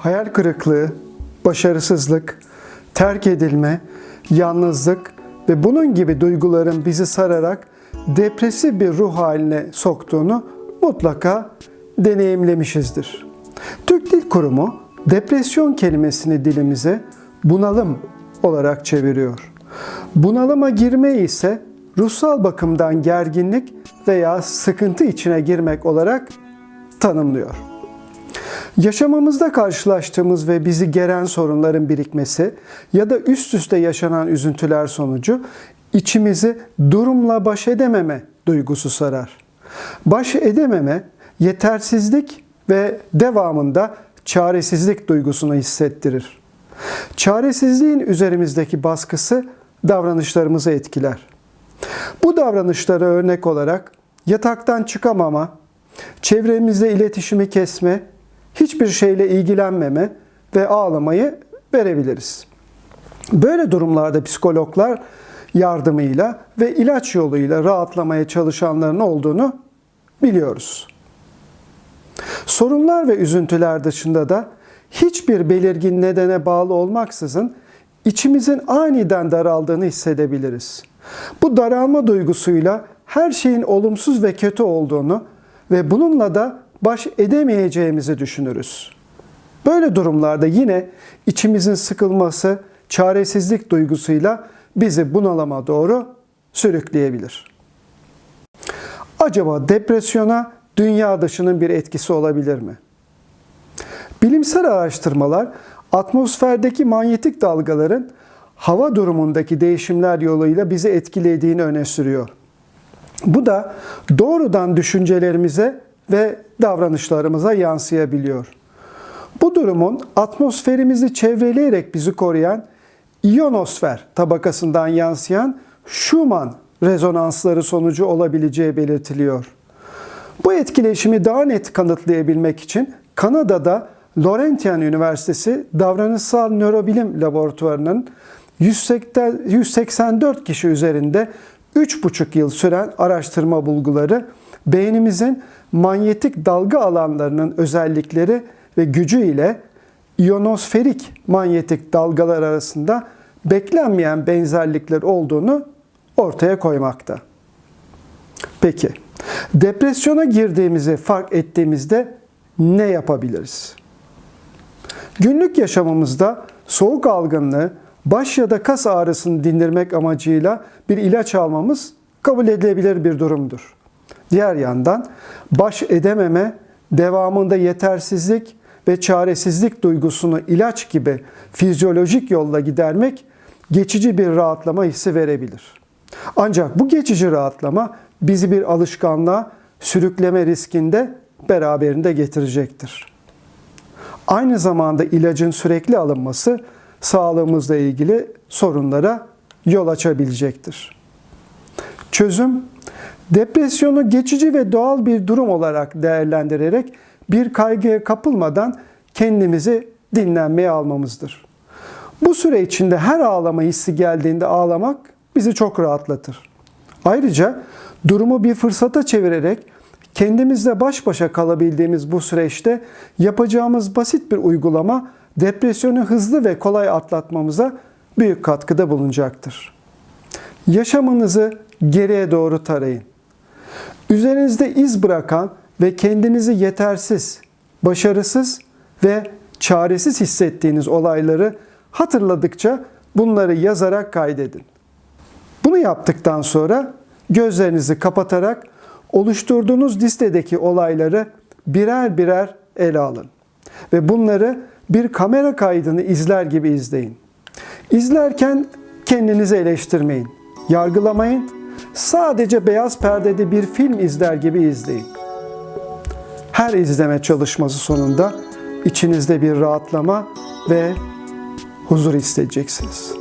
hayal kırıklığı, başarısızlık, terk edilme, yalnızlık ve bunun gibi duyguların bizi sararak depresif bir ruh haline soktuğunu mutlaka deneyimlemişizdir. Türk Dil Kurumu depresyon kelimesini dilimize bunalım olarak çeviriyor. Bunalıma girme ise ruhsal bakımdan gerginlik veya sıkıntı içine girmek olarak tanımlıyor. Yaşamımızda karşılaştığımız ve bizi geren sorunların birikmesi ya da üst üste yaşanan üzüntüler sonucu içimizi durumla baş edememe duygusu sarar. Baş edememe, yetersizlik ve devamında çaresizlik duygusunu hissettirir. Çaresizliğin üzerimizdeki baskısı davranışlarımızı etkiler. Bu davranışlara örnek olarak yataktan çıkamama, çevremizle iletişimi kesme, hiçbir şeyle ilgilenmeme ve ağlamayı verebiliriz. Böyle durumlarda psikologlar yardımıyla ve ilaç yoluyla rahatlamaya çalışanların olduğunu biliyoruz. Sorunlar ve üzüntüler dışında da hiçbir belirgin nedene bağlı olmaksızın içimizin aniden daraldığını hissedebiliriz. Bu daralma duygusuyla her şeyin olumsuz ve kötü olduğunu ve bununla da baş edemeyeceğimizi düşünürüz. Böyle durumlarda yine içimizin sıkılması, çaresizlik duygusuyla bizi bunalama doğru sürükleyebilir. Acaba depresyona dünya dışının bir etkisi olabilir mi? Bilimsel araştırmalar atmosferdeki manyetik dalgaların hava durumundaki değişimler yoluyla bizi etkilediğini öne sürüyor. Bu da doğrudan düşüncelerimize ve davranışlarımıza yansıyabiliyor. Bu durumun atmosferimizi çevreleyerek bizi koruyan iyonosfer tabakasından yansıyan Schumann rezonansları sonucu olabileceği belirtiliyor. Bu etkileşimi daha net kanıtlayabilmek için Kanada'da Laurentian Üniversitesi Davranışsal Nörobilim Laboratuvarı'nın 184 kişi üzerinde 3,5 yıl süren araştırma bulguları beynimizin manyetik dalga alanlarının özellikleri ve gücü ile iyonosferik manyetik dalgalar arasında beklenmeyen benzerlikler olduğunu ortaya koymakta. Peki, depresyona girdiğimizi fark ettiğimizde ne yapabiliriz? Günlük yaşamımızda soğuk algınlığı, baş ya da kas ağrısını dindirmek amacıyla bir ilaç almamız kabul edilebilir bir durumdur. Diğer yandan baş edememe, devamında yetersizlik ve çaresizlik duygusunu ilaç gibi fizyolojik yolla gidermek geçici bir rahatlama hissi verebilir. Ancak bu geçici rahatlama bizi bir alışkanlığa sürükleme riskinde beraberinde getirecektir. Aynı zamanda ilacın sürekli alınması sağlığımızla ilgili sorunlara yol açabilecektir. Çözüm, depresyonu geçici ve doğal bir durum olarak değerlendirerek bir kaygıya kapılmadan kendimizi dinlenmeye almamızdır. Bu süre içinde her ağlama hissi geldiğinde ağlamak bizi çok rahatlatır. Ayrıca durumu bir fırsata çevirerek kendimizle baş başa kalabildiğimiz bu süreçte yapacağımız basit bir uygulama depresyonu hızlı ve kolay atlatmamıza büyük katkıda bulunacaktır. Yaşamınızı geriye doğru tarayın. Üzerinizde iz bırakan ve kendinizi yetersiz, başarısız ve çaresiz hissettiğiniz olayları hatırladıkça bunları yazarak kaydedin. Bunu yaptıktan sonra gözlerinizi kapatarak oluşturduğunuz listedeki olayları birer birer ele alın ve bunları bir kamera kaydını izler gibi izleyin. İzlerken kendinizi eleştirmeyin, yargılamayın. Sadece beyaz perdede bir film izler gibi izleyin. Her izleme çalışması sonunda içinizde bir rahatlama ve huzur hissedeceksiniz.